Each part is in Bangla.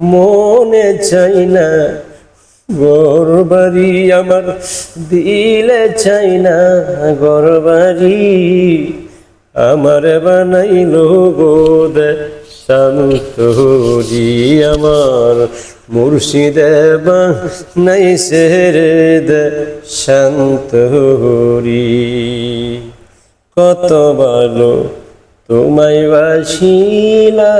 মনে চাই না। ঘর বাড়ি আমার দিলে চাই না। ঘর বাড়ি আমার বানাইল গোদে শান্তরি আমার। মুর্শিদে নাই সেরে দে শান্তরি কত ভালো তোমায় বাসিলাম।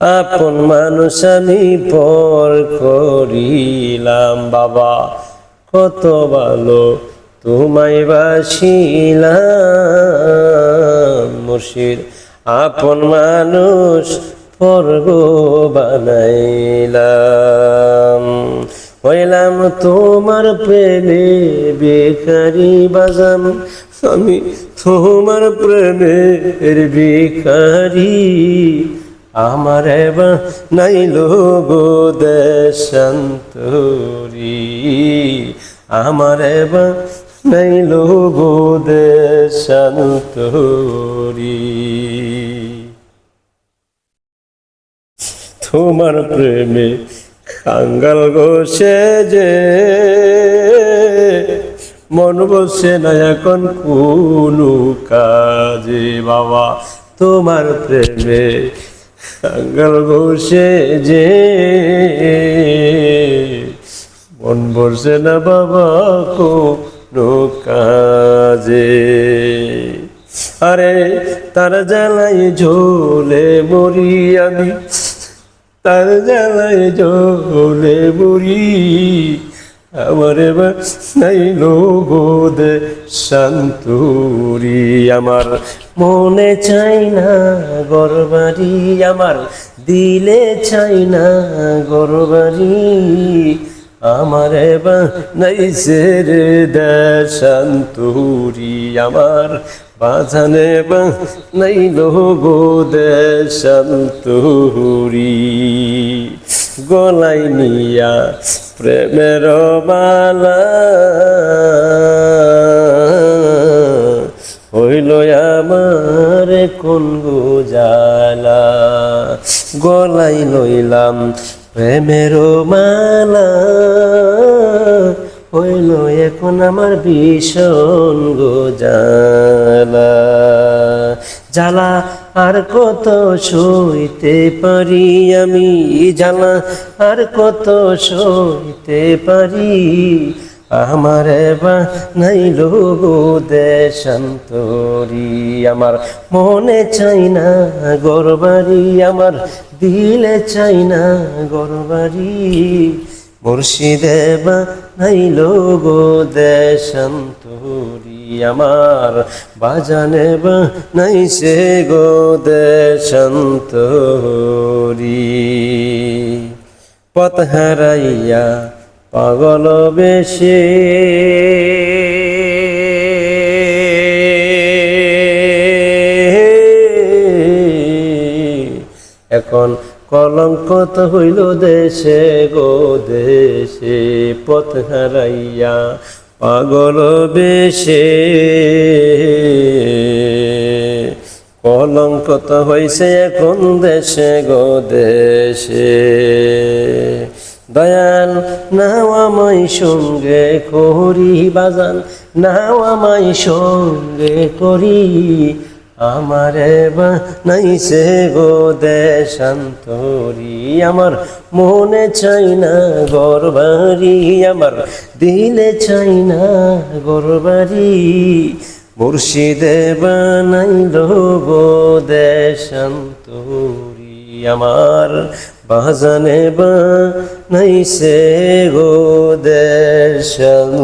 আপন মানুষ আমি পর করিলাম, বাবা। কত ভালো, তোমায় বাসিলাম, মুর্শিদ। আপন মানুষ পর্গ বানাইলাম। হইলাম তোমার প্রেমে বেকারি বাজান। আমি তোমার প্রেমের বেকারি আমার নাইল গো দেশান্তরি আমার নাইল গো দেশান্তরি তোমার প্রেমে কাঙ্গাল গোসে যে মন বসে না এখন কোনো কাজে বাবা। তোমার প্রেমে কাঙ্গাল গোসে যে মন বসে না বাবা কোনো কাজে। আরে তার জ্বালাই ঝোলে মরি আমি, তার জ্বালায় জলে বুড়ি আমার নাই লোগোদে শান্তুরি। আমার মনে চাই না গরবারি আমার দিলে চাই না গরবারি আমার নাই সেরে দেশান্তরি আমার বাজানে নাই লোগো দেশান্তরি গলাই নিয়া প্রেমের মালা। হইল আমার কোন গোজালা। গলাই লইলাম প্রেমের মালা। হইল এখন আমার ভীষণ গোজালা। জ্বালা আর কত সইতে পারি আমি? জ্বালা আর কত সইতে পারি? আমার নাই লোগো দেশান্তরি। আমার মনে চাই না গরবারি আমার দিলে চাই না গরবারি মুর্শিদে বা নাই লোগো দেশান্তরি। আমার বাজানে নাই সে গো দেশান্তরি। পথ হারাইয়া পাগল বেশে। এখন কলঙ্কত হইল দেশে গো দেশে। পথ হারাইয়া পাগল বেশে। কলঙ্কত হয়েছে এখন দেশে গো দেশে। দয়াল, নাও আমায় সঙ্গে করি বাজান, নাও আমায় সঙ্গে করি। আমারে সে গো দেশান্তরি আমার মনে চাই না গরবারি আমার দিলে চাই না গরবারি মুর্শিদে বানাইল গো দেশান্তরি আমার বাজানে বানাইছে গো দেশান্তরি